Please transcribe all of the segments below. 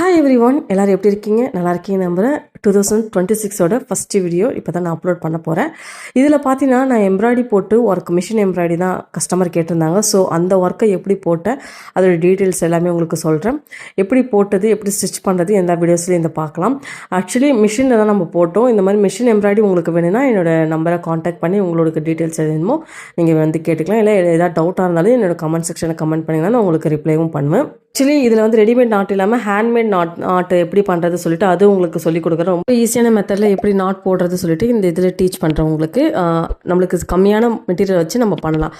Hi every one எல்லோரும் எப்படி இருக்கீங்க? நல்லா இருக்கீங்க நம்புகிறேன் டூ தௌசண்ட் டுவெண்ட்டி சிக்ஸோட ஃபஸ்ட்டு வீடியோ இப்போ தான் நான் அப்லோட் பண்ண போகிறேன் இதில் பார்த்தீங்கன்னா நான் எம்ப்ராய்டி போட்டு ஒர்க் மிஷின் எம்ப்ராய்டி தான் கஸ்டமர் கேட்டிருந்தாங்க. ஸோ அந்த ஒர்க்கை எப்படி போட்டேன்? அதோட டீட்டெயில்ஸ் எல்லாமே உங்களுக்கு சொல்கிறேன் எப்படி போட்டது? எப்படி ஸ்டிச் பண்ணுறது எல்லா வீடியோஸ்லையும் இந்த பார்க்கலாம். ஆக்சுவலி மிஷினில் தான் நம்ம போட்டோம். இந்த மாதிரி மிஷின் எம்ப்ராய்டி உங்களுக்கு வேணும்னா என்னோடய நம்பரை காண்டாக்ட் பண்ணி உங்களுக்கு டீட்டெயில்ஸ் எதுமோ நீங்கள் வந்து கேட்டுக்கலாம். இல்லை ஏதாவது டவுட்டாக இருந்தாலும் என்னோடய கமெண்ட் செக்ஷனில் கமெண்ட் பண்ணிங்கன்னா நான் உங்களுக்கு ரிப்ளைவும் பண்ணுவேன். ஆக்சுவலி இதில் வந்து ரெடிமேட் நாட் இல்லாமல் ஹேண்ட்மேட் நாட் நாட் எப்படி பண்ணுறது சொல்லிட்டு அது உங்களுக்கு சொல்லிக் கொடுக்குறேன். ரொம்ப ஈஸியான மெத்தடில் எப்படி நாட் போடுறது சொல்லிட்டு இந்த இதில் டீச் பண்ணுறவங்களுக்கு உங்களுக்கு. நம்மளுக்கு கம்மியான மெட்டீரியல் வச்சு நம்ம பண்ணலாம்.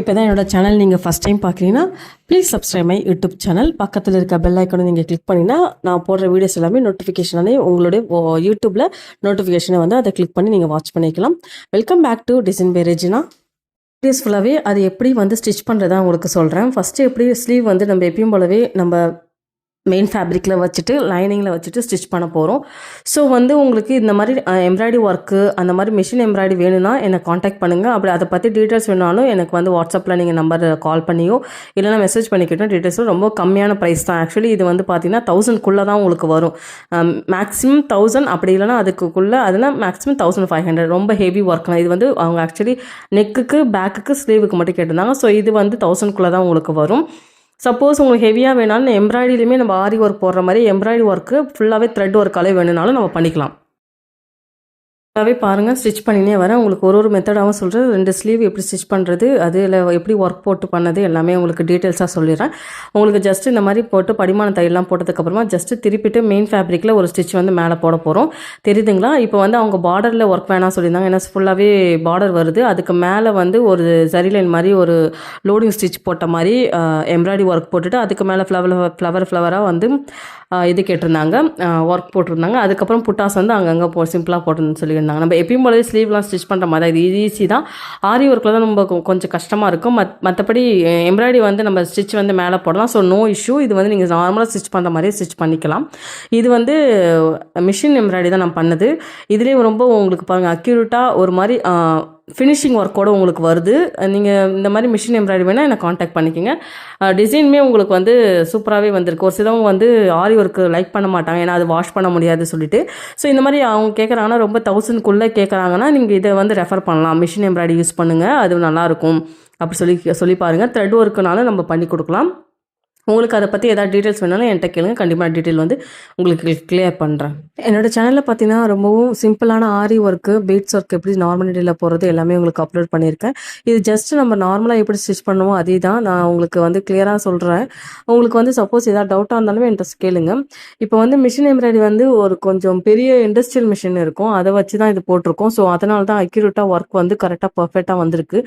இப்போ தான் என்னோடய சேனல் நீங்கள் ஃபஸ்ட் டைம் பார்க்குறீங்கன்னா please subscribe my YouTube channel பக்கத்தில் இருக்க பெல் ஐக்கனை நீங்கள் கிளிக் பண்ணிங்கன்னா நான் போடுற வீடியோஸ் எல்லாமே நோட்டிஃபிகேஷனாலே உங்களுடைய யூடியூப்பில் நோட்டிஃபிகேஷனை வந்து அதை கிளிக் பண்ணி நீங்கள் வாட்ச் பண்ணிக்கலாம். Welcome back to design by Regina videos ஃபுல்லாகவே அது எப்படி வந்து ஸ்டிச் பண்ணுறதா உங்களுக்கு சொல்கிறேன் ஃபஸ்ட்டு எப்படி ஸ்லீவ் வந்து நம்ம எப்பயும் போலவே நம்ம மெயின் ஃபேப்ரிக்கில் வச்சுட்டு லைனிங்கில் வச்சுட்டு ஸ்டிச் பண்ண போகிறோம் ஸோ வந்து உங்களுக்கு இந்த மாதிரி எம்ப்ராய்டி ஒர்க்கு அந்த மாதிரி மிஷின் எம்ப்ராய்டி வேணும்னா என்னை காண்டாக்ட் பண்ணுங்கள் அப்படி அதை பற்றி டீட்டெயில்ஸ் வேணாலும் எனக்கு வந்து வாட்ஸ்அப்பில் நீங்கள் நம்பர் கால் பண்ணியோ இல்லைனா மெசேஜ் பண்ணிக்கிட்டோம் டீட்டெயில்ஸும் ரொம்ப கம்மியான ப்ரைஸ் தான். ஆக்சுவலி இது வந்து பார்த்தீங்கன்னா தௌசண்ட்குள்ளே தான் உங்களுக்கு வரும். மேக்ஸிமம் தௌசண்ட் அப்படி இல்லைனா அதுக்குள்ளே அதுனா மேக்ஸிமம் தௌசண்ட் ஃபைவ் ஹண்ட்ரட் ரொம்ப ஹெவி ஒர்க்லாம் இது வந்து அவங்க ஆக்சுவலி நெக்குக்கு பேக்குக்கு ஸ்லீவுக்கு மட்டும் கேட்டிருந்தாங்க. ஸோ இது வந்து தௌசண்ட்குள்ளே தான் உங்களுக்கு வரும். சப்போஸ் உங்களுக்கு ஹெவியாக வேணாலும் எம்ப்ராய்டிலையுமே நம்ம ஆரி ஒர்க் போடுற மாதிரி எம்ப்ராய்டி ஒர்க்கு ஃபுல்லாகவே த்ரெட் ஒர்க்காலே வேணும்னாலும் நம்ம பண்ணிக்கலாம். ஃபுல்லாகவே பாருங்கள் ஸ்டிச் பண்ணினே வரேன். உங்களுக்கு ஒரு ஒரு மெத்தடாகவும் சொல்கிறேன் ரெண்டு ஸ்லீவ் எப்படி ஸ்டிச் பண்ணுறது அதில் எப்படி ஒர்க் போட்டு பண்ணது எல்லாமே உங்களுக்கு டீட்டெயில்ஸாக சொல்லிடுறேன். உங்களுக்கு ஜஸ்ட் இந்த மாதிரி போட்டு படிமான தையெல்லாம் போட்டதுக்கப்புறமா ஜஸ்ட்டு திருப்பிட்டு மெயின் ஃபேப்ரிக்கில் ஒரு ஸ்டிச் வந்து மேலே போட போகிறோம் தெரியுதுங்களா? இப்போ வந்து அவங்க பார்டரில் ஒர்க் வேணாம் சொல்லியிருந்தாங்க. ஏன்னா ஃபுல்லாகவே பார்டர் வருது. அதுக்கு மேலே வந்து ஒரு சரி லைன் மாதிரி ஒரு லோடிங் ஸ்டிச் போட்ட மாதிரி எம்ப்ராய்டி ஒர்க் போட்டுட்டு அதுக்கு மேலே ஃப்ளவர் ஃப்ளவர் ஃப்ளவராக வந்து இது கேட்டிருந்தாங்க. ஒர்க் போட்டிருந்தாங்க. அதுக்கப்புறம் புட்டாஸ் வந்து அங்கங்கே போ சிம்பிளாக போட்டுன்னு சொல்லியிருந்தாங்க. நம்ம எப்பயும் போலவே ஸ்லீவ்லாம் ஸ்டிச் பண்ணுற மாதிரி தான். இது ஈஸி தான். ஆரி ஒர்க்கில் தான் நம்ம கொஞ்சம் கஷ்டமாக இருக்கும். மத் மற்றபடி எம்ப்ராய்டி வந்து நம்ம ஸ்டிச் வந்து மேலே போடலாம். ஸோ நோ இஷ்யூ இது வந்து நீங்கள் நார்மலாக ஸ்டிச் பண்ணுற மாதிரியே ஸ்டிச் பண்ணிக்கலாம். இது வந்து மிஷின் எம்ப்ராய்டி தான் நான் பண்ணது. இதுலேயும் ரொம்ப உங்களுக்கு பாருங்கள் அக்யூரேட்டாக ஒரு மாதிரி ஃபினிஷிங் ஒர்க்கோட உங்களுக்கு வருது. நீங்கள் இந்த மாதிரி மிஷின் எம்ப்ராய்டரி வேணால் என்னை காண்டாக்ட் பண்ணிக்கோங்க. டிசைனுமே உங்களுக்கு வந்து சூப்பராகவே வந்திருக்கு. ஒரு சிலவங்க வந்து ஆரி ஒர்க்கு லைக் பண்ண மாட்டாங்க. ஏன்னா அது வாஷ் பண்ண முடியாது சொல்லிட்டு. ஸோ இந்த மாதிரி அவங்க கேட்குறாங்கன்னா ரொம்ப தௌசண்ட்குள்ளே கேட்குறாங்கன்னா நீங்கள் இதை வந்து ரெஃபர் பண்ணலாம். மிஷின் எம்ப்ராய்டரி யூஸ் பண்ணுங்கள் அது நல்லாயிருக்கும் அப்படி சொல்லி சொல்லி பாருங்கள் த்ரெட் ஒர்க்குனாலும் நம்ம பண்ணி கொடுக்கலாம். உங்களுக்கு அதை பற்றி ஏதாவது டீட்டெயில்ஸ் வேணாலும் என்கிட்ட கேளுங்க. கண்டிப்பாக டீட்டெயில் வந்து உங்களுக்கு கிளியர் பண்ணுறேன் என்னோட சேனலில் பார்த்தீங்கன்னா ரொம்பவும் சிம்பிளான ஆரி ஒர்க்கு பீட்ஸ் ஒர்க் எப்படி நார்மல் டேல போகிறது எல்லாமே உங்களுக்கு அப்லோட் பண்ணியிருக்கேன். இது ஜஸ்ட் நம்ம நார்மலாக எப்படி ஸ்டிச் பண்ணுவோம் அதே தான் நான் உங்களுக்கு வந்து கிளியராக சொல்கிறேன் உங்களுக்கு வந்து சப்போஸ் ஏதாவது டவுட்டாக இருந்தாலும் என்கிட்ட கேளுங்க. இப்போ வந்து மிஷின் எம்ப்ராய்டரி வந்து ஒரு கொஞ்சம் பெரிய இண்டஸ்ட்ரியல் மிஷின் இருக்கும். அதை வச்சு தான் இது போட்டிருக்கோம். ஸோ அதனால தான் அக்யூரேட்டாக ஒர்க் வந்து கரெக்டாக பர்ஃபெக்டாக வந்திருக்கு.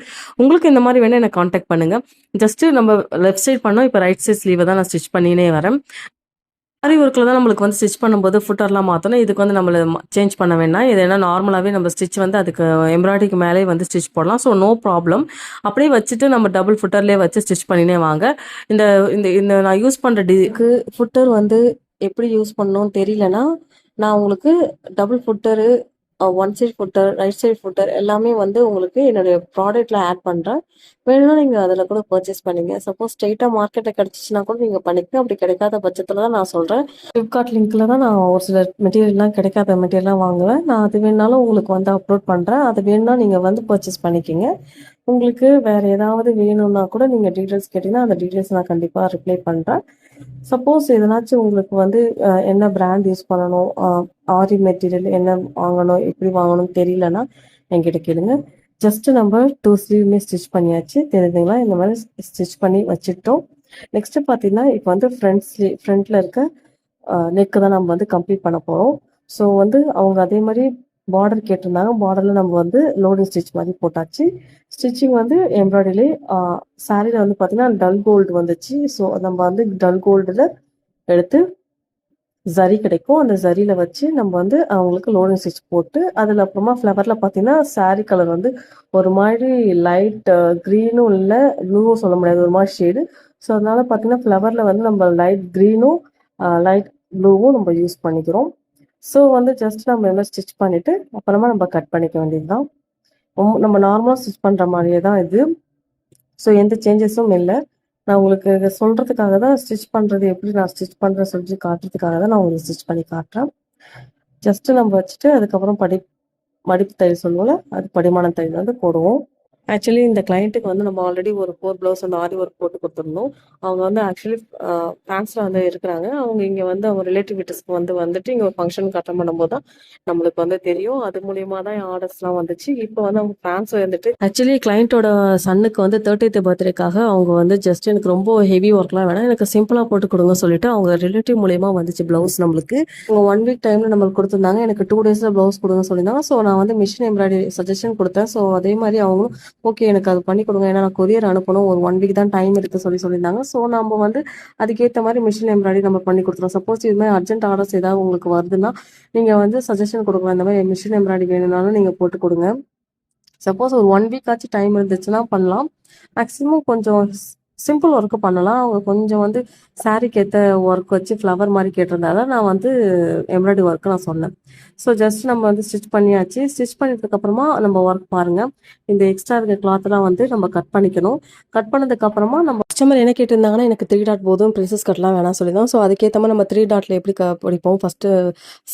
உங்களுக்கு இந்த மாதிரி வேணால் என்னை காண்டாக்ட் பண்ணுங்கள் ஜஸ்ட்டு நம்ம லெஃப்ட் சைட் பண்ணோம். இப்போ ரைட் சைட் ஸ்லீவை தான் நான் ஸ்டிச் பண்ணினே வரேன். ஆரி ஒர்க்கில் தான் நம்மளுக்கு வந்து ஸ்டிச் பண்ணும்போது ஃபுட்டர்லாம் மாற்றணும் இதுக்கு வந்து நம்மளை சேஞ்ச் பண்ண வேணாம் இது என்ன நார்மலாகவே நம்ம ஸ்டிச் வந்து அதுக்கு எம்ப்ராய்டிக்கு மேலே வந்து ஸ்டிச் போடலாம். ஸோ நோ ப்ராப்ளம் அப்படியே வச்சுட்டு நம்ம டபுள் ஃபுட்டர்லேயே வச்சு ஸ்டிச் பண்ணினே வாங்க. இந்த இந்த இந்த நான் யூஸ் பண்ணுற டிக்கு ஃபுட்டர் வந்து எப்படி யூஸ் பண்ணணும்னு தெரியலனா நான் உங்களுக்கு double footer one side footer right side footer எல்லாமே வந்து உங்களுக்கு என்னுடைய ப்ராடக்ட்டில் ஆட் பண்ணுறேன் வேணும்னா நீங்கள் அதில் கூட பர்ச்சேஸ் பண்ணிங்க. சப்போஸ் ஸ்ட்ரெயிட்டாக மார்க்கெட்டில் கிடச்சிச்சின்னா கூட நீங்கள் பண்ணிக்க அப்படி கிடைக்காத பட்சத்தில் தான் நான் சொல்கிறேன் ஃப்ளிப்கார்ட் லிங்க்கில் தான் நான் ஒரு சில மெட்டீரியல்லாம் கிடைக்காத மெட்டீரியல்லாம் வாங்குவேன். நான் அது வேணாலும் உங்களுக்கு வந்து அப்லோட் பண்ணுறேன் அது வேணும்னா நீங்கள் வந்து பர்ச்சேஸ் பண்ணிக்கிங்க. உங்களுக்கு வேறு ஏதாவது வேணும்னா கூட நீங்கள் டீட்டெயில்ஸ் கேட்டிங்கன்னா அந்த டீட்டெயில்ஸ் நான் கண்டிப்பாக ரிப்ளை பண்ணுறேன் சப்போஸ் எதனாச்சும் உங்களுக்கு வந்து என்ன பிராண்ட் யூஸ் பண்ணணும்? ஆரி மெட்டீரியல் என்ன வாங்கணும்? எப்படி வாங்கணும்னு தெரியலன்னா என்கிட்ட கேளுங்க. ஜஸ்ட் நம்ம டூ ஸ்லீவ்மே ஸ்டிச் பண்ணியாச்சு. தெரியுதுங்களா? இந்த மாதிரி ஸ்டிச் பண்ணி வச்சுட்டோம் நெக்ஸ்ட் பார்த்தீங்கன்னா இப்போ வந்து ஃப்ரண்ட் ஸ்லீவ் ஃப்ரண்ட்ல இருக்க நெக்கு தான் நம்ம வந்து கம்ப்ளீட் பண்ண போகிறோம் ஸோ வந்து அவங்க அதே மாதிரி பார்டர் கேட்டிருந்தாங்க. பார்டரில் நம்ம வந்து லோடிங் ஸ்டிச் மாதிரி போட்டாச்சு. ஸ்டிச்சிங் வந்து எம்ப்ராய்டரிலே சாரியில் வந்து பார்த்தீங்கன்னா டல் கோல்டு வந்துச்சு. ஸோ நம்ம வந்து டல் கோல்டில் எடுத்து ஜரி கிடைக்கும். அந்த ஜரியில் வச்சு நம்ம வந்து அவங்களுக்கு லோடிங் ஸ்டிச் போட்டு அதில் அப்புறமா ஃப்ளவரில் பார்த்தீங்கன்னா சாரீ கலர் வந்து ஒரு மாதிரி லைட் க்ரீனும் இல்லை ப்ளூவும் சொல்ல முடியாது. ஒரு மாதிரி ஷேடு ஸோ அதனால பார்த்தீங்கன்னா ஃப்ளவரில் வந்து நம்ம லைட் க்ரீனும் லைட் ப்ளூவும் நம்ம யூஸ் பண்ணிக்கிறோம். ஸோ வந்து ஜஸ்ட் நம்ம எல்லாம் ஸ்டிச் பண்ணிவிட்டு அப்புறமா நம்ம கட் பண்ணிக்க வேண்டியது தான் நம்ம நார்மலாக ஸ்டிச் பண்ணுற மாதிரியே தான் இது ஸோ எந்த சேஞ்சஸும் இல்லை நான் உங்களுக்கு சொல்கிறதுக்காக தான் ஸ்டிச் பண்ணுறது எப்படி நான் ஸ்டிச் பண்றேன்னு சொல்லி காட்டுறதுக்காக தான் நான் உங்களுக்கு ஸ்டிச் பண்ணி காட்டுறேன். ஜஸ்ட்டு நம்ம வச்சுட்டு அதுக்கப்புறம் படி மடிப்பு தையல் சொல்லுவோம்ல, அது படிமான தையல் வந்து போடுவோம். ஆக்சுவலி இந்த கிளைண்ட்டுக்கு வந்து நம்ம ஆல்ரெடி ஒரு ஃபோர் ப்ளவுஸ் வந்து ஆரி ஒர்க் போட்டு கொடுத்துருந்தோம் அவங்க வந்து ஆக்சுவலி அ வந்து இருக்கிறாங்க. அவங்க இங்கே வந்து அவங்க ரிலேட்டிவ் வீட்டுக்கு வந்து வந்துட்டு இங்கே ஒரு ஃபங்க்ஷன் கட்டம் பண்ணும்போது தான் நம்மளுக்கு வந்து தெரியும். அது மூலியமா தான் என் ஆர்டர்ஸ்லாம் வந்துச்சு. இப்போ வந்து அவங்க பிரான்ஸ் வந்துட்டு ஆக்சுவலி கிளைண்ட்டோட சன்னுக்கு வந்து 30த் பர்த்டேக்காக அவங்க வந்து ஜஸ்ட் எனக்கு ரொம்ப ஹெவி ஒர்க்லாம் வேணாம். எனக்கு சிம்பிளாக போட்டு கொடுங்க சொல்லிட்டு அவங்க ரிலேட்டிவ் மூலியமா வந்துச்சு ப்ளவுஸ் நம்மளுக்கு. அவங்க ஒன் வீக் டைம்ல நம்மளுக்கு கொடுத்துருந்தாங்க எனக்கு டூ டேஸில் ப்ளவுஸ் கொடுங்க சொல்லியிருந்தாங்க. ஸோ நான் வந்து மிஷின் எம்ப்ராய்டரி சஜஷன் கொடுத்தேன் ஸோ அதே மாதிரி அவங்களும் ஓகே எனக்கு அது பண்ணி கொடுங்க ஏன்னா நான் கொரியர் அனுப்பணும். ஒரு ஒன் வீக் தான் டைம் இருக்கு சொல்லி சொல்லியிருந்தாங்க. ஸோ நம்ம வந்து அதுக்கேற்ற மாதிரி மிஷின் எம்ப்ராய்டரி நம்ம பண்ணி கொடுத்துருவோம் சப்போஸ் இது மாதிரி அர்ஜென்ட் ஆர்டர்ஸ் ஏதாவது உங்களுக்கு வருதுன்னா, நீங்கள் வந்து சஜஷன் கொடுக்கலாம் இந்த மாதிரி மிஷின் எம்ப்ராய்டரி வேணும்னாலும் நீங்கள் போட்டு கொடுங்க சப்போஸ் ஒரு ஒன் வீக் ஆச்சு டைம் இருந்துச்சுன்னா பண்ணலாம். மேக்ஸிமம் கொஞ்சம் சிம்பிள் ஒர்க்கு பண்ணலாம். அவங்க கொஞ்சம் வந்து சாரீக்கு ஏற்ற ஒர்க் வச்சு ஃப்ளவர் மாதிரி கேட்டிருந்தால நான் வந்து எம்ப்ராய்டரி ஒர்க் நான் சொன்னேன். ஸோ ஜஸ்ட் நம்ம வந்து ஸ்டிச் பண்ணியாச்சு. ஸ்டிச் பண்ணிட்டதுக்கப்புறமா நம்ம ஒர்க் பாருங்கள் இந்த எக்ஸ்ட்ரா இருக்க கிளாத்லாம் வந்து நம்ம கட் பண்ணிக்கணும். கட் பண்ணதுக்கப்புறமா நம்ம கஸ்டமர் என்ன கேட்டிருந்தாங்கன்னா, எனக்கு த்ரீ டாட் போதும். ப்ரின்சஸ் கட்லாம் வேணாம்னு சொல்லியிருந்தோம். ஸோ அதுக்கேற்ற மாதிரி நம்ம த்ரீ டாட்டில் எப்படி க பிடிப்போம். ஃபர்ஸ்ட்டு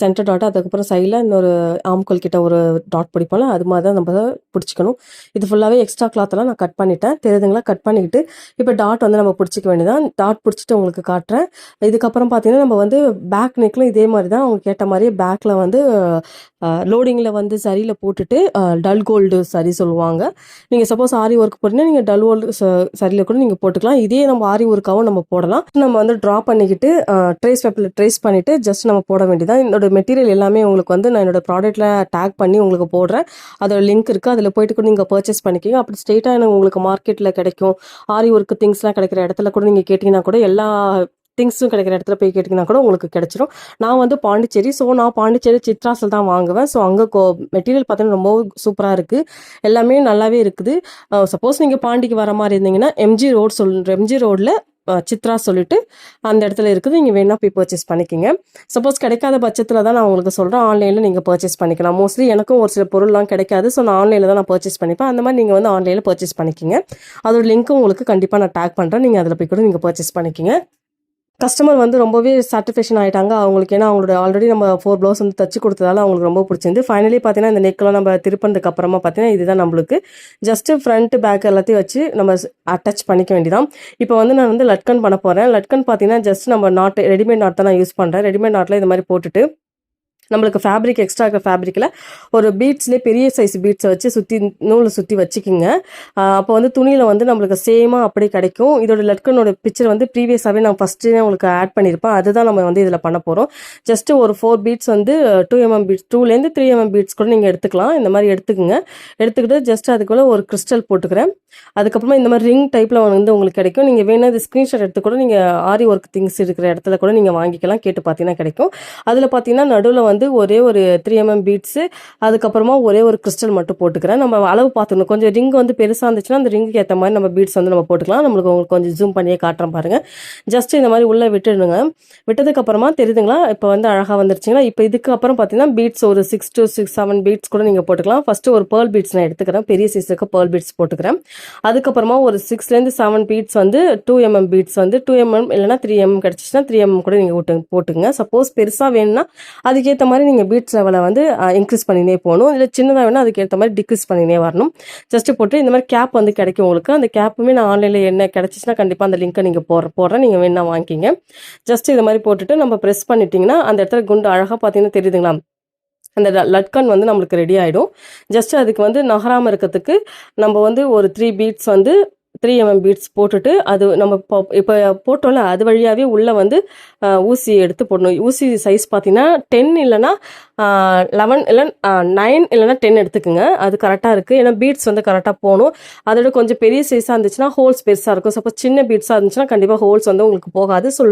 சென்டர் டாட் அதுக்கப்புறம் சைடில் இன்னொரு ஆம்கோல் கிட்ட ஒரு டாட் பிடிப்போம்ல, அது மாதிரி தான் நம்ம பிடிச்சிக்கணும் இது ஃபுல்லாகவே எக்ஸ்ட்ரா கிளாத்லாம் நான் கட் பண்ணிட்டேன். தெரியுதுங்களா? கட் பண்ணிக்கிட்டு இப்போ டாட் வந்து நம்ம பிடிச்சிக்க வேண்டியதான் டாட் பிடிச்சிட்டு உங்களுக்கு காட்டுறேன். இதுக்கப்புறம் பார்த்தீங்கன்னா, நம்ம வந்து பேக் நெக்லும் இதே மாதிரி தான் அவங்க கேட்ட மாதிரியே பேக்கில் வந்து லோடிங்கில் வந்து சரியில் போட்டுட்டு டல் கோல்டு சரி சொல்லுவாங்க. நீங்கள் சப்போஸ் ஆரி ஒர்க் போட்டீங்கன்னா, நீங்கள் டல் கோல்டு சரியில் சரியில கூட நீங்கள் போட்டுக்கலாம். இதே நம்ம ஆரி ஒர்க்காகவும் நம்ம போடலாம். நம்ம வந்து ட்ரா பண்ணிக்கிட்டு ட்ரேஸ் பேப்பரில் ட்ரேஸ் பண்ணிவிட்டு ஜஸ்ட் நம்ம போட வேண்டியதான் என்னோட மெட்டீரியல் எல்லாமே உங்களுக்கு வந்து நான் என்னோட ப்ராடக்ட்டில் டேக் பண்ணி உங்களுக்கு போடுறேன். அதோட லிங்க் இருக்குது அதில் போயிட்டு கூட நீங்கள் பர்ச்சேஸ் பண்ணிக்கிங்க அப்படி ஸ்ட்ரெயிட்டாக எனக்கு உங்களுக்கு மார்க்கெட்டில் கிடைக்கும். ஆரி ஒர்க்கு திங்ஸ்லாம் கிடைக்கிற இடத்துல கூட நீங்கள் கேட்டிங்கன்னா கூட எல்லா திங்ஸும் கிடைக்கிற இடத்துல போய் கேட்டிங்கன்னா கூட உங்களுக்கு கிடச்சிரும் நான் வந்து பாண்டிச்சேரி. ஸோ நான் பாண்டிச்சேரி சித்ராஸ்ல தான் வாங்குவேன். ஸோ அங்கே கோ மெட்டீரியல் பார்த்தீங்கன்னா ரொம்பவும் சூப்பராக இருக்குது எல்லாமே நல்லாவே இருக்குது. சப்போஸ் நீங்கள் பாண்டிக்கு வர மாதிரி இருந்தீங்கன்னா, எம்ஜி ரோடு சொல் எம்ஜி ரோடில் சித்ரா சொல்லிட்டு அந்த இடத்துல இருக்குது. நீங்கள் வேணா போய் பர்ச்சேஸ் பண்ணிக்கோங்க சப்போஸ் கிடைக்காத பட்சத்தில் தான் நான் உங்களுக்கு சொல்கிறேன் ஆன்லைனில் நீங்கள் பர்ச்சேஸ் பண்ணிக்கலாம். மோஸ்ட்லி எனக்கும் ஒரு சில பொருள்லாம் கிடைக்காது. ஸோ நான் ஆன்லைனில் தான் நான் பர்ச்சேஸ் பண்ணிப்பேன். அந்த மாதிரி நீங்கள் வந்து ஆன்லைனில் பர்ச்சேஸ் பண்ணிக்கோங்க அதோட லிங்க்கும் உங்களுக்கு கண்டிப்பாக நான் டேக் பண்ணுறேன் நீங்கள் அதில் போய் கூட நீங்கள் பர்ச்சேஸ் பண்ணிக்கோங்க கஸ்டமர் வந்து ரொம்பவே சாட்டிஸ்ஃபேக்ஷன் ஆகிட்டாங்க அவங்களுக்கு ஏன்னா அவங்களோட ஆல்ரெடி நம்ம ஃபோர் ப்ளவுஸ் வந்து தச்சு கொடுத்ததால அவங்களுக்கு ரொம்ப பிடிச்சிருந்து. ஃபைனலி பார்த்தீங்கன்னா, இந்த நெக்கெலாம் நம்ம திருப்பினதுக்கு அப்புறமா பார்த்தீங்கன்னா, இதுதான் நம்மளுக்கு. ஜஸ்ட்டு ஃப்ரண்ட், பேக் எல்லாத்தையும் வச்சு நம்ம அட்டாச் பண்ணிக்க வேண்டியதான் இப்போ வந்து நான் வந்து லட்கன் பண்ண போகிறேன் லட்கன் பார்த்தீங்கன்னா, ஜஸ்ட் நம்ம நாட் ரெடிமேட் நாட் தான் நான் யூஸ் பண்ணுறேன் ரெடிமேட் நாட்டில் இது மாதிரி போட்டுட்டு நம்மளுக்கு ஃபேப்ரிக் எக்ஸ்ட்ரா இருக்கிற ஃபேப்ரிக்கில் ஒரு பீட்ஸ்லேயே பெரிய சைஸ் பீட்ஸை வச்சு சுற்றி நூலை சுற்றி வச்சுக்கிங்க. அப்போ வந்து துணியில் வந்து நம்மளுக்கு சேமாக அப்படியே கிடைக்கும். இதோட லட்கனோட பிக்சர் வந்து ப்ரீவியஸாகவே நான் ஃபஸ்ட்டு உங்களுக்கு ஆட் பண்ணியிருப்பேன். அதுதான் நம்ம வந்து இதில் பண்ண போகிறோம் ஜஸ்ட்டு ஒரு ஃபோர் பீட்ஸ் வந்து டூ எம்எம் பீட்ஸ் 2லேருந்து 3 எம்எம் பீட்ஸ் கூட நீங்கள் எடுத்துக்கலாம். இந்த மாதிரி எடுத்துக்கோங்க எடுத்துக்கிட்டு ஜஸ்ட் அதுக்குள்ளே ஒரு கிறிஸ்டல் போட்டுக்கிறேன். அதுக்கப்புறமா இந்த மாதிரி ரிங் டைப்பில் வந்து உங்களுக்கு கிடைக்கும். நீங்கள் வேணும் இது ஸ்க்ரீன்ஷாட் எடுத்து கூட நீங்கள் ஆரி ஒர்க் திங்ஸ் இருக்கிற இடத்துல கூட நீங்கள் வாங்கிக்கலாம். கேட்டு பார்த்தீங்கன்னா கிடைக்கும். அதில் பார்த்தீங்கன்னா, நடுவில் வந்து ஒரே ஒரு த்ரீ எம்எம் பீட்ஸு அதுக்கப்புறமா ஒரே ஒரு கிறிஸ்டல் மட்டும் போட்டுக்கிறேன். நம்ம அளவு பார்த்துக்கணும். கொஞ்சம் ரிங் வந்து பெருசாக இருந்துச்சுன்னா, அந்த ரிங்குக்கு ஏற்ற மாதிரி நம்ம பீட்ஸ் வந்து நம்ம போட்டுக்கலாம். நம்மளுக்கு உங்களுக்கு கொஞ்சம் ஜூம் பண்ணியே காட்டுறேன் பாருங்கள் ஜஸ்ட் இந்த மாதிரி உள்ளே விட்டுடுங்க. விட்டதுக்கப்புறமா தெரியுதுங்களா? இப்போ வந்து அழகாக வந்துருச்சுங்களா? இப்போ இதுக்கப்புறம் பார்த்தீங்கன்னா, பீட்ஸ் ஒரு சிக்ஸ் டூ 6, 7 பீட்ஸ் கூட நீங்கள் போட்டுக்கலாம். ஃபஸ்ட்டு ஒரு பேர்ல் பீட்ஸ் நான் எடுத்துக்கிறேன். பெரிய சைஸுக்கு பேர்ல் பீட்ஸ் போட்டுக்கிறேன். அதுக்கப்புறமா ஒரு 6லேருந்து 7 பீட்ஸ் வந்து டூ எம்எம் பீட்ஸ் வந்து டூ எம்எம் இல்லைனா த்ரீ எம்எம் கிடைச்சுச்சுன்னா 3 எம்எம் கூட நீங்கள் போட்டு போட்டுக்கங்க. சப்போஸ் பெருசாக வேணும்னா, அதுக்கேற்ற மாதிரி நீங்கள் பீட்ஸ் லெவலை வந்து இன்க்ரீஸ் பண்ணினே போகணும் இல்லை சின்னதாக வேணும்னா அதுக்கேற்ற மாதிரி டிக்ரீஸ் பண்ணினே வரணும். ஜஸ்ட் போட்டு இந்த மாதிரி கேப் வந்து கிடைக்கும் உங்களுக்கு. அந்த கேப்புமே நான் ஆன்லைனில் என்ன கிடச்சிச்சின்னா கண்டிப்பாக அந்த லிங்க்கை நீங்கள் போடுற போடுறேன். நீங்கள் வேணால் வாங்கிக்கிங்க ஜஸ்ட் இது மாதிரி போட்டுட்டு நம்ம ப்ரெஸ் பண்ணிட்டீங்கன்னா, அந்த இடத்துல குண்டு அழகாக பார்த்தீங்கன்னா தெரியுதுங்களா? அந்த லட்கன் வந்து நம்மளுக்கு ரெடி ஆகிடும் ஜஸ்ட் அதுக்கு வந்து நகராமல் இருக்கிறதுக்கு நம்ம வந்து ஒரு த்ரீ பீட்ஸ் வந்து த்ரீ எம்எம் பீட்ஸ் போட்டுட்டு, அது நம்ம இப்போ போட்டோம்ல, அது வழியாவே உள்ளே வந்து ஊசி எடுத்து போடணும். ஊசி சைஸ் பார்த்தீங்கன்னா, டென் இல்லைனா லெவன் இல்லை நைன் இல்லைன்னா டென் எடுத்துக்கோங்க அது கரெக்டாக இருக்குது ஏன்னா பீட்ஸ் வந்து கரெக்டாக போகணும் அதோட கொஞ்சம் பெரிய சைஸாக இருந்துச்சுன்னா, ஹோல்ஸ் பெருசாக இருக்கும். சப்போஸ் சின்ன பீட்ஸாக இருந்துச்சுன்னா, கண்டிப்பாக ஹோல்ஸ் வந்து உங்களுக்கு போகாது. ஸோ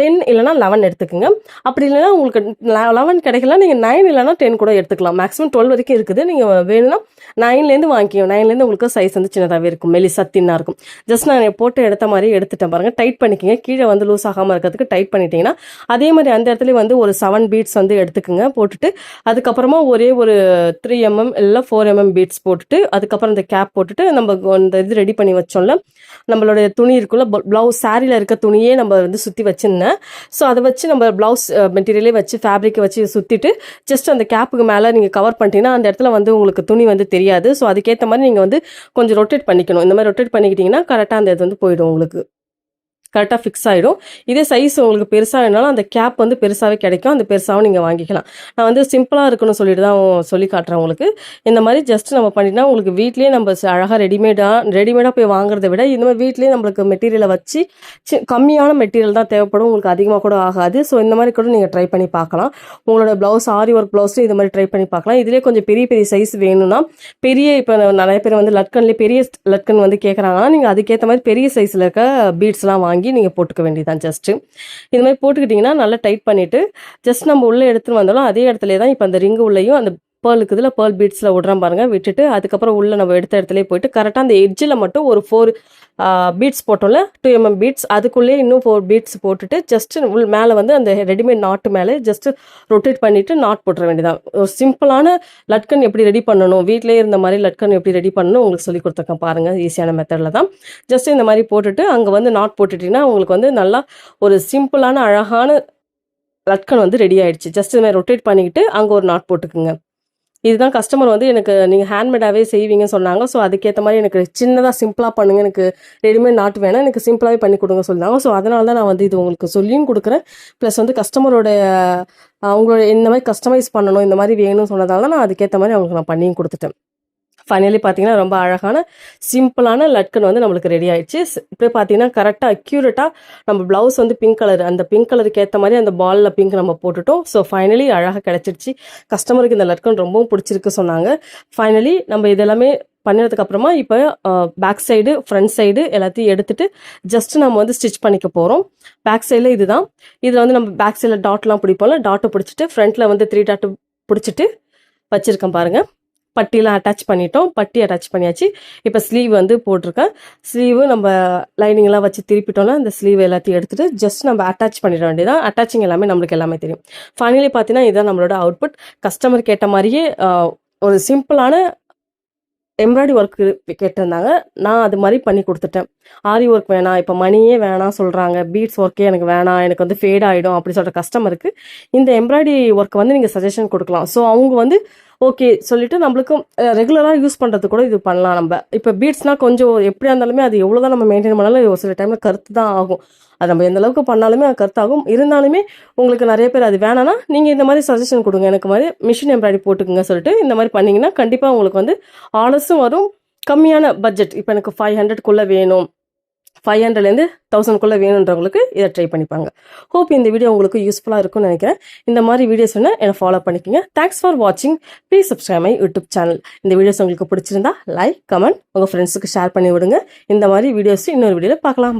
10 இல்லன்னா 11 எடுத்துக்கங்க. அப்படி இல்லைனா உங்களுக்கு லெவன் 11 கிடைக்கலனா, நீங்க 9 இல்லன்னா 10 கூட எடுத்துக்கலாம். மேக்ஸிமம் 12 வரைக்கும் இருக்குது. நீங்கள் வேணும்னா 9லேருந்து வாங்கிக்கங்க. 9லேருந்து உங்களுக்கு சைஸ் வந்து சின்னதாகவே இருக்கும். மெலிசா தின்னா இருக்கும். இருக்கும் ஜஸ்ட் நான் போட்டு எடுத்த மாதிரி எடுத்துட்டேன் பாருங்கள் டைட் பண்ணிக்கிங்க கீழே வந்து லூஸ் ஆகாமல் இருக்கிறதுக்கு டைட் பண்ணிட்டீங்கன்னா அதே மாதிரி அந்த இடத்துல வந்து ஒரு செவன் பீட்ஸ் வந்து எடுத்துக்குங்க போட்டுட்டு அதுக்கப்புறமா ஒரே ஒரு த்ரீ எம்எம் இல்லை ஃபோர் எம்எம் பீட்ஸ் போட்டுட்டு அதுக்கப்புறம் இந்த கேப் போட்டுட்டு நம்ம இந்த இது ரெடி பண்ணி வச்சோம்ல நம்மளுடைய துணி இருக்குல்ல ப்ளவுஸ் சாரியில் இருக்க துணியே நம்ம வந்து சுற்றி வச்சுருந்தேன் ஸோ அதை வச்சு நம்ம ப்ளவுஸ் மெட்டீரியலே வச்சு ஃபேப்ரிக்கை வச்சு சுற்றிட்டு ஜஸ்ட் அந்த கேப்புக்கு மேலே நீங்கள் கவர் பண்ணிட்டீங்கன்னா அந்த இடத்துல வந்து உங்களுக்கு துணி வந்து தெரியும் தெரியாது. ஸோ அதுக்கேற்ற மாதிரி நீங்கள் வந்து கொஞ்சம் ரொட்டேட் பண்ணிக்கணும். இந்த மாதிரி ரொட்டேட் பண்ணிக்கிட்டிங்கன்னா கரெக்டாக அந்த இது வந்து போயிடும் உங்களுக்கு. கரெக்டாக ஃபிக்ஸ் ஆகிடும் இதே சைஸ் உங்களுக்கு பெருசாக வேணாலும் அந்த கேப் வந்து பெருசாகவே கிடைக்கும். அந்த பெருசாகவும் நீங்கள் வாங்கிக்கலாம். நான் வந்து சிம்பிளாக இருக்கணும்னு சொல்லிட்டு தான் சொல்லி காட்டுறேன் உங்களுக்கு. இந்த மாதிரி ஜஸ்ட் நம்ம பண்ணிட்டா உங்களுக்கு வீட்லேயே நம்ம அழகாக ரெடிமேடாக ரெடிமேடாக போய் வாங்குறத விட இந்த மாதிரி வீட்லேயே நம்மளுக்கு மெட்டீரியலை வச்சு கம்மியான மெட்டீரியல் தான் தேவைப்படும். உங்களுக்கு அதிகமாக கூட ஆகாது. ஸோ இந்த மாதிரி கூட நீங்கள் ட்ரை பண்ணி பார்க்கலாம். உங்களோட ப்ளவுஸ் ஆரி ஒர்க் ப்ளவுஸும் இது மாதிரி ட்ரை பண்ணி பார்க்கலாம். இதிலே கொஞ்சம் பெரிய பெரிய சைஸ் வேணும்னா பெரிய இப்போ நிறைய பேர் வந்து லட்கன்லேயே பெரிய லட்கன் வந்து கேட்குறாங்கன்னா நீங்கள் அதுக்கேற்ற மாதிரி பெரிய சைஸில் இருக்க பீட்ஸ்லாம் வாங்கி நீங்கள் போட்டுக்க வேண்டியதான் ஜஸ்ட்டு இது மாதிரி போட்டுக்கிட்டிங்கன்னா நல்லா டைட் பண்ணிவிட்டு ஜஸ்ட் நம்ம உள்ளே எடுத்துகிட்டு வந்தாலும் அதே இடத்துல தான் இப்போ அந்த ரிங்கு உள்ளேயும் அந்த பேர்லுக்கு இதில் பேர்ல் பீட்ஸில் விடுறோம் பாருங்கள் விட்டுட்டு அதுக்கப்புறம் உள்ளே நம்ம எடுத்த இடத்துல போயிட்டு கரெக்டாக அந்த எட்ஜில் மட்டும் ஒரு ஃபோர் பீட்ஸ் போட்டோம்ல டூ எம்எம் பீட்ஸ் அதுக்குள்ளேயே இன்னும் ஃபோர் பீட்ஸ் போட்டுட்டு ஜஸ்ட் உள் மேலே வந்து அந்த ரெடிமேட் நாட்டு மேலே ஜஸ்ட் ரொட்டேட் பண்ணிவிட்டு நாட் போட்டுற வேண்டியதான் ஒரு சிம்பிளான லட்கன் எப்படி ரெடி பண்ணணும் வீட்டிலே இருந்த மாதிரி லட்கன் எப்படி ரெடி பண்ணணும் உங்களுக்கு சொல்லி கொடுத்துருக்கேன் பாருங்கள் ஈஸியான மெத்தடில் தான். ஜஸ்ட் இந்த மாதிரி போட்டுட்டு அங்கே வந்து நாட் போட்டுட்டிங்கன்னா உங்களுக்கு வந்து நல்லா ஒரு சிம்பிளான அழகான லட்கன் வந்து ரெடி ஆயிடுச்சு. ஜஸ்ட் இந்த மாதிரி ரொட்டேட் பண்ணிக்கிட்டு அங்கே ஒரு நாட் போட்டுக்குங்க. இதுதான் கஸ்டமர் வந்து எனக்கு நீங்கள் ஹேண்ட்மேடாகவே செய்வீங்கன்னு சொன்னாங்க. ஸோ அதுக்கேற்ற மாதிரி எனக்கு சின்னதாக சிம்பிளாக பண்ணுங்கள் எனக்கு ரெடிமேட் நாட்டு வேணாம். எனக்கு சிம்பிளாகவே பண்ணி கொடுங்க சொன்னாங்க. ஸோ அதனால தான் நான் வந்து இது உங்களுக்கு சொல்லியும் கொடுக்குறேன். ப்ளஸ் வந்து கஸ்டமரோட அவங்களோட இந்த மாதிரி கஸ்டமைஸ் பண்ணணும் இந்த மாதிரி வேணும்னு சொன்னதால தான் நான் அதுக்கேற்ற மாதிரி அவங்களுக்கு நான் பண்ணியும் கொடுத்துட்டேன். ஃபைனலி பார்த்தீங்கன்னா ரொம்ப அழகான சிம்பிளான லட்கன் வந்து நம்மளுக்கு ரெடி ஆயிடுச்சு. இப்போ பார்த்தீங்கன்னா கரெக்டாக அக்யூரேட்டாக நம்ம ப்ளவுஸ் வந்து பிங்க் கலர் அந்த பிங்க் கலருக்கு ஏற்ற மாதிரி அந்த பாலில் பிங்க் நம்ம போட்டுட்டோம். ஸோ ஃபைனலி அழகாக கிடச்சிருச்சு. கஸ்டமருக்கு இந்த லட்கன் ரொம்பவும் பிடிச்சிருக்கு சொன்னாங்க. ஃபைனலி நம்ம இதெல்லாமே பண்ணதுக்கு அப்புறமா இப்போ பேக் சைடு ஃப்ரண்ட் சைடு எல்லாத்தையும் எடுத்துட்டு ஜஸ்ட் நம்ம வந்து ஸ்டிச் பண்ணிக்க போகிறோம் பேக் சைடில் இதுதான். இதில் வந்து நம்ம பேக் சைடில் டாட்லாம் பிடிப்போம்ல டாட்டை பிடிச்சிட்டு ஃப்ரண்ட்டில் வந்து த்ரீ டாட்டு பிடிச்சிட்டு வச்சுருக்கேன் பாருங்கள் பட்டிலாம் அட்டாச் பண்ணிட்டோம். பட்டி அட்டாச் பண்ணியாச்சு. இப்போ ஸ்லீவ் வந்து போட்டிருக்கேன். ஸ்லீவு நம்ம லைனிங்லாம் வச்சு திருப்பிட்டோம்னா இந்த ஸ்லீவ் எல்லாத்தையும் எடுத்துகிட்டு ஜஸ்ட் நம்ம அட்டாச் பண்ணிட வேண்டியதான் அட்டாச்சிங் எல்லாமே நம்மளுக்கு எல்லாமே தெரியும். ஃபைனலி பார்த்தீங்கன்னா இதுதான் நம்மளோட அவுட்புட் கஸ்டமர் கேட்ட மாதிரியே ஒரு சிம்பிளான எம்ப்ராய்டரி ஒர்க்கு கேட்டிருந்தாங்க. நான் அது மாதிரி பண்ணி கொடுத்துட்டேன். ஆரி ஒர்க் வேணாம். இப்போ மணியே வேணாம் சொல்கிறாங்க பீட்ஸ் ஒர்க்கே எனக்கு வேணாம். எனக்கு வந்து ஃபேட் ஆகிடும் அப்படி சொல்கிற கஸ்டமருக்கு இந்த எம்ப்ராய்டரி ஒர்க் வந்து நீங்கள் சஜஷன் கொடுக்கலாம். ஸோ அவங்க வந்து ஓகே சொல்லிட்டு நம்மளுக்கும் ரெகுலராக யூஸ் பண்ணுறது கூட இது பண்ணலாம் நம்ம. இப்போ பீட்ஸ்னால் கொஞ்சம் எப்படியா இருந்தாலுமே அது எவ்வளோ தான் நம்ம மெயின்டைன் பண்ணாலும் ஒரு சில டைமில் கருத்து தான் ஆகும். அது நம்ம எந்த அளவுக்கு பண்ணாலுமே அது கருத்தாகும். இருந்தாலுமே உங்களுக்கு நிறைய பேர் அது வேணாம்னா நீங்கள் இந்த மாதிரி சஜஷன் கொடுங்க. எனக்கு மாதிரி மிஷின் எம்ப்ராய்டி போட்டுக்குங்க சொல்லிட்டு இந்த மாதிரி பண்ணிங்கன்னா கண்டிப்பாக உங்களுக்கு வந்து ஆர்டர்ஸும் வரும். கம்மியான பட்ஜெட் இப்போ எனக்கு ஃபைவ் ஹண்ட்ரட்குள்ளே வேணும். ஃபைவ் ஹண்ட்ரட்லேருந்து தௌசண்ட்குள்ளே வேணுன்றவங்களுக்கு இதை ட்ரை பண்ணிப்பாங்க. ஹோப் இந்த வீடியோ உங்களுக்கு யூஸ்ஃபுல்லாக இருக்கும்னு நினைக்கிறேன். இந்த மாதிரி வீடியோஸ் வேணால் என்னை ஃபாலோ பண்ணிக்கோங்க. தேங்க்ஸ் ஃபார் வாட்சிங் please subscribe my YouTube channel இந்த வீடியோஸ் உங்களுக்கு பிடிச்சிருந்தா லைக் கமெண்ட் உங்கள் ஃப்ரெண்ட்ஸுக்கு ஷேர் பண்ணி விடுங்க இந்த மாதிரி வீடியோஸ் இன்னொரு வீடியோவில் பார்க்கலாம்.